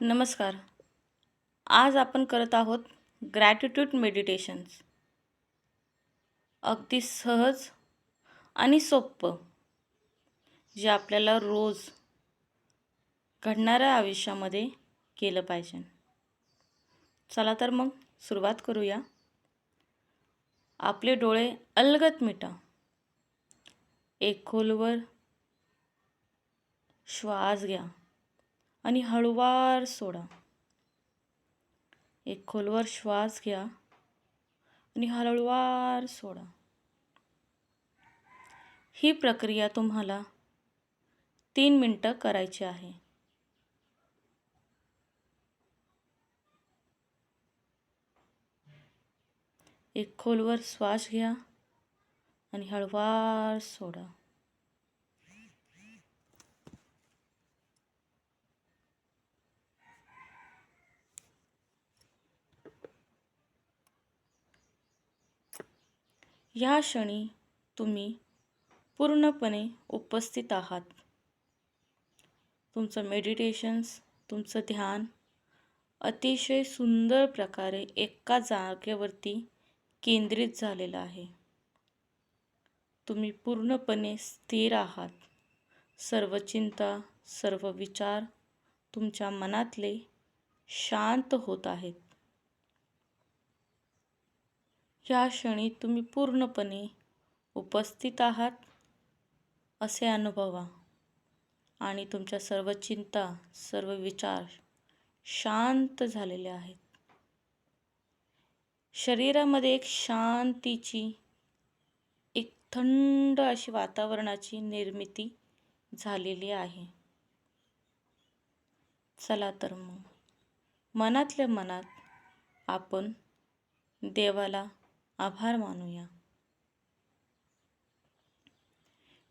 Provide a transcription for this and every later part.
नमस्कार. आज आपण करत आहोत ग्रॅटिट्यूड मेडिटेशन्स अगदी सहज आणि सोपं जे आपल्याला रोज घडणाऱ्या आयुष्यामध्ये केलं पाहिजे. चला तर मग सुरुवात करूया. आपले डोळे अलगत मिटा. एक खोलवर श्वास घ्या. आणि हळूवार सोडा. एक खोलवर श्वास घ्या आणि हळूवार सोडा. ही प्रक्रिया तुम्हाला तीन मिनटं करायची आहे. एक खोलवर श्वास घ्या आणि हळूवार सोडा. ह्या क्षणी तुम्ही पूर्णपणे उपस्थित आहात. तुमचं मेडिटेशन्स तुमचं ध्यान अतिशय सुंदर प्रकारे एका जागेवरती केंद्रित झालेलं आहे. तुम्ही पूर्णपणे स्थिर आहात. सर्व चिंता सर्व विचार तुमच्या मनातले शांत होत आहेत. या क्षणी तुम्ही पूर्णपणे उपस्थित आहात असे अनुभवा. आणि तुमच्या सर्व चिंता सर्व विचार शांत झालेले आहेत. शरीरामध्ये एक शांतीची एक थंड अशी वातावरणाची निर्मिती झालेली आहे. चला तर मग मनातल्या मनात आपण देवाला आभार मानूया।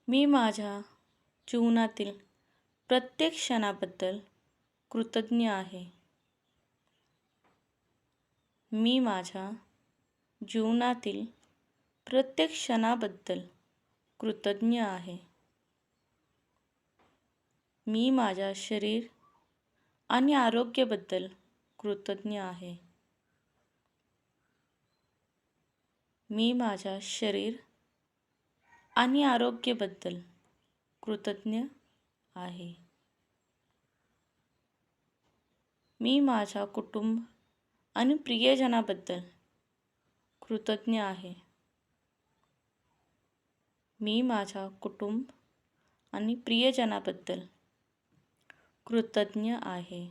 मी माझ्या जीवनातील प्रत्येक क्षणाबद्दल कृतज्ञ आहे. मी माझ्या जीवनातील प्रत्येक क्षणाबद्दल कृतज्ञ आहे. मी माझ्या शरीर आणि आरोग्याबद्दल कृतज्ञ आहे. मी माझ्या शरीर आणि आरोग्याबद्दल कृतज्ञ आहे. मी माझ्या कुटुंब आणि प्रियजनाबद्दल कृतज्ञ आहे. मी माझ्या कुटुंब आणि प्रियजनाबद्दल कृतज्ञ आहे.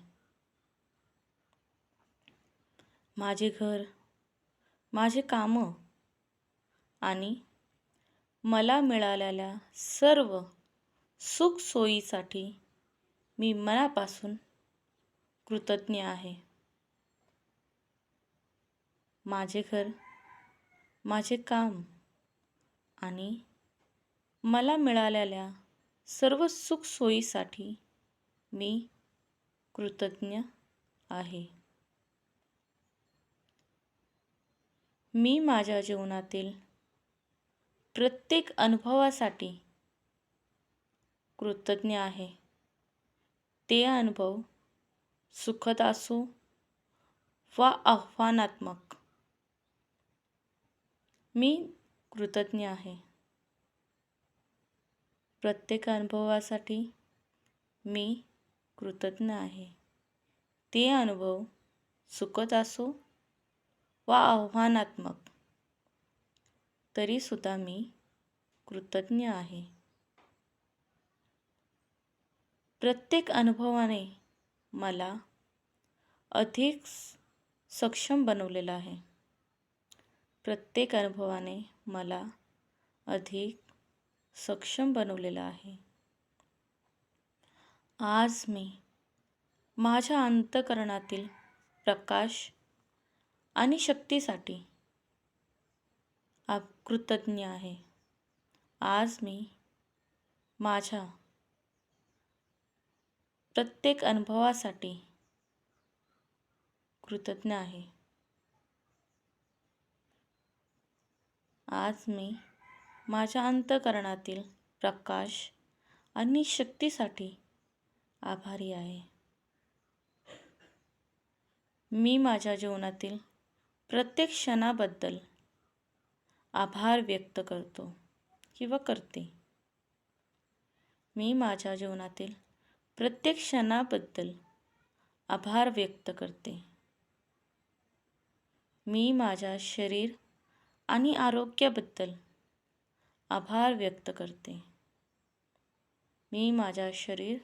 माझे घर माझे कामं आणि मला मिळालेल्या सर्व सुखसोयीसाठी मी मनापासून कृतज्ञ आहे. माझे घर माझे काम आणि मला मिळालेल्या सर्व सुखसोयीसाठी मी कृतज्ञ आहे. मी माझ्या जीवनातील प्रत्येक अनुभवासाठी कृतज्ञ आहे. ते अनुभव सुखद असो वा आव्हानात्मक मी कृतज्ञ आहे. प्रत्येक अनुभवासाठी मी कृतज्ञ आहे. ते अनुभव सुखद असो वा आव्हानात्मक तरीसुद्धा मी कृतज्ञ आहे. प्रत्येक अनुभवाने मला अधिक सक्षम बनवलेलं आहे. प्रत्येक अनुभवाने मला अधिक सक्षम बनवलेलं आहे. आज मी माझ्या अंतकरणातील प्रकाश आणि शक्तीसाठी आप कृतज्ञ आहे. आज मी माझ्या प्रत्येक अनुभवासाठी कृतज्ञ आहे. आज मी माझ्या अंतकरणातील प्रकाश आणि शक्तीसाठी आभारी आहे. मी माझ्या जीवनातील प्रत्येक क्षणाबद्दल आभार व्यक्त करतो किंवा करते. मी माझ्या जीवनातील प्रत्येक क्षणाबद्दल आभार व्यक्त करते. मी माझ्या शरीर आणि आरोग्याबद्दल आभार व्यक्त करते. मी माझ्या शरीर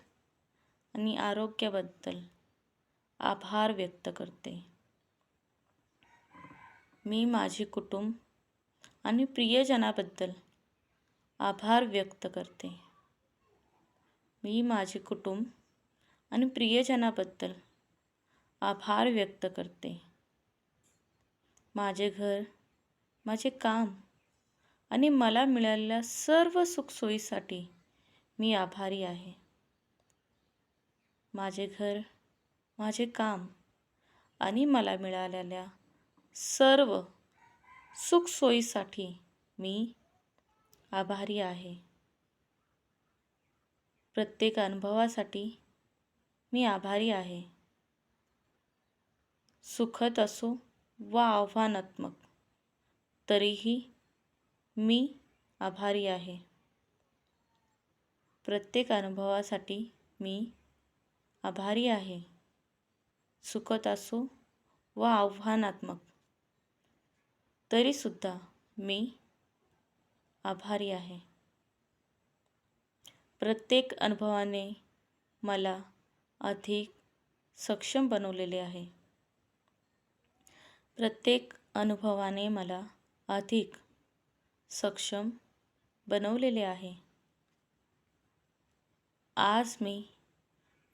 आणि आरोग्याबद्दल आभार व्यक्त करते. मी माझे कुटुंब आणि प्रियजनाबद्दल आभार व्यक्त करते. मी माझे कुटुंब आणि प्रियजनाबद्दल आभार व्यक्त करते. माझे घर माझे काम आणि मला मिळालेल्या सर्व सुखसोयीसाठी मी आभारी आहे. माझे घर माझे काम आणि मला मिळालेल्या सर्व सुखसोयीसाठी मी आभारी आहे. प्रत्येक अनुभवासाठी मी आभारी आहे. सुखद असो वा आव्हानात्मक तरीही मी आभारी आहे. प्रत्येक अनुभवासाठी मी आभारी आहे. सुखद असो व आव्हानात्मक तरीसुद्धा मी आभारी आहे. प्रत्येक अनुभवाने मला अधिक सक्षम बनवलेले आहे. प्रत्येक अनुभवाने मला अधिक सक्षम बनवलेले आहे. आज मी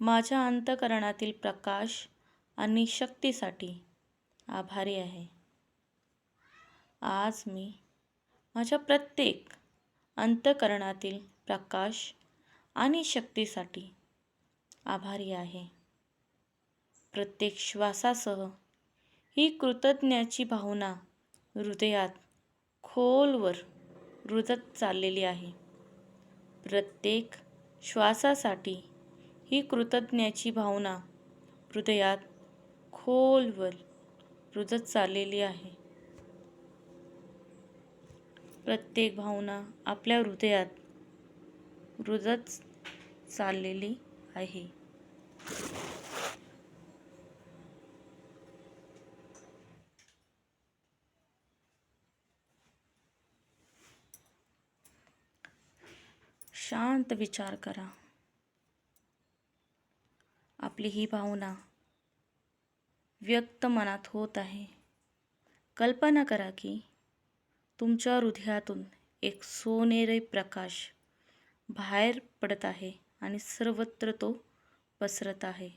माझ्या अंतकरणातील प्रकाश आणि शक्तीसाठी आभारी आहे. आज मी माझ्या प्रत्येक अंतकरणातील प्रकाश आणि शक्तीसाठी आभारी आहे. प्रत्येक श्वासासह ही कृतज्ञाची भावना हृदयात खोलवर रुजत चाललेली आहे. प्रत्येक श्वासासाठी ही कृतज्ञाची भावना हृदयात खोलवर रुजत चाललेली आहे. प्रत्येक भावना आपल्या हृदयात रुजत चाललेली आहे. शांत विचार करा. आपली ही भावना व्यक्त मनात होत आहे. कल्पना करा की तुमच्या हृदयातून एक सोनेरी प्रकाश बाहेर पडत आहे आणि सर्वत्र तो पसरत आहे.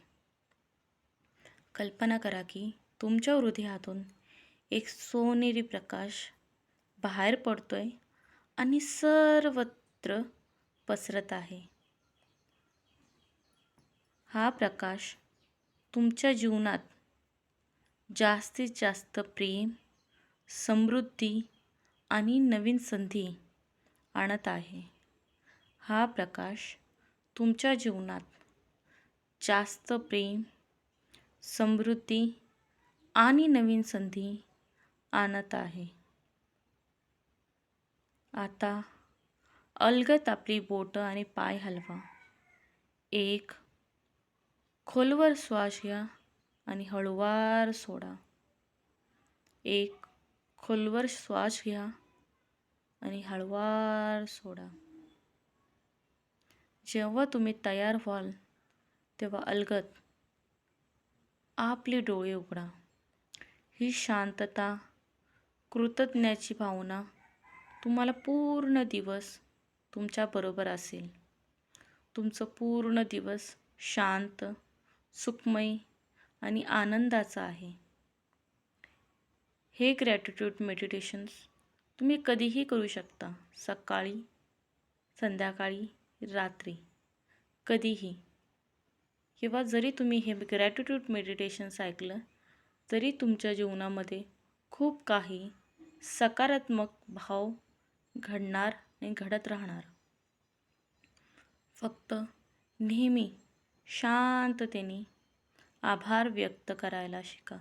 कल्पना करा की तुमच्या हृदयातून एक सोनेरी प्रकाश बाहेर पडतो आहे आणि सर्वत्र पसरत आहे. हा प्रकाश तुमच्या जीवनात जास्तीत जास्त प्रेम समृद्धी आणि नवीन संधी आणत आहे. हा प्रकाश तुमच्या जीवनात जास्त प्रेम समृद्धी आणि नवीन संधी आणत आहे. आता अलगत आपली बोटं आणि पाय हलवा. एक खोलवर श्वास घ्या आणि हळूवार सोडा. एक खोलवर श्वास घ्या आणि हळवार सोडा. जेव्हा तुम्ही तयार व्हाल तेव्हा अलगत आपले डोळे उघडा. ही शांतता कृतज्ञाची भावना तुम्हाला पूर्ण दिवस तुमच्याबरोबर असेल. तुमचं पूर्ण दिवस शांत सुखमय आणि आनंदाचा आहे. हे ग्रॅटिट्यूड मेडिटेशन्स तुम्ही कधीही करू शकता. सकाळी संध्याकाळी रात्री. कधीही. किंवा जरी तुम्ही हे ग्रॅटिट्यूड मेडिटेशन्स ऐकलं तरी तुमच्या जीवनामध्ये खूप काही सकारात्मक भाव घडणार आणि घडत राहणार. फक्त नेहमी शांततेने आभार व्यक्त करायला शिका.